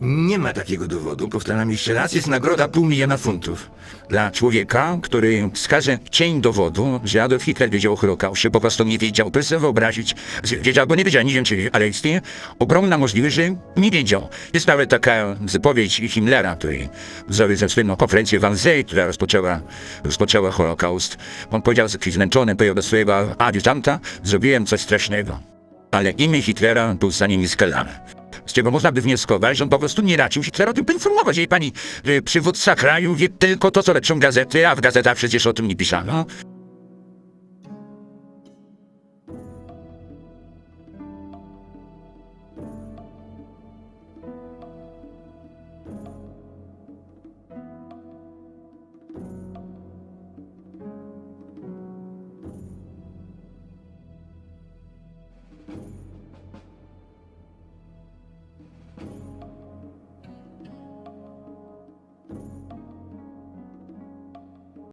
Nie ma takiego dowodu. Powtarzam jeszcze raz, jest nagroda pół miliona funtów. Dla człowieka, który wskaże cień dowodu, że Adolf Hitler wiedział o Holokauście, po prostu nie wiedział. Proszę sobie wyobrazić, wiedział, bo nie wiedział, nie wiem czy, ale istnieje ogromna możliwość, że nie wiedział. Jest nawet taka wypowiedź Himmlera, który zrobił słynną konferencję w Wannsee, która rozpoczęła, rozpoczęła Holokaust. On powiedział, że zmęczony, powiedział do swojego adiutanta, zrobiłem coś strasznego. Ale imię Hitlera był za nim nieskalane. Z czego można by wnioskować, że on po prostu nie raczył Hitlera o tym. Jej pani, że przywódca kraju wie tylko to, co leczą gazety, a w gazetach przecież o tym nie pisano.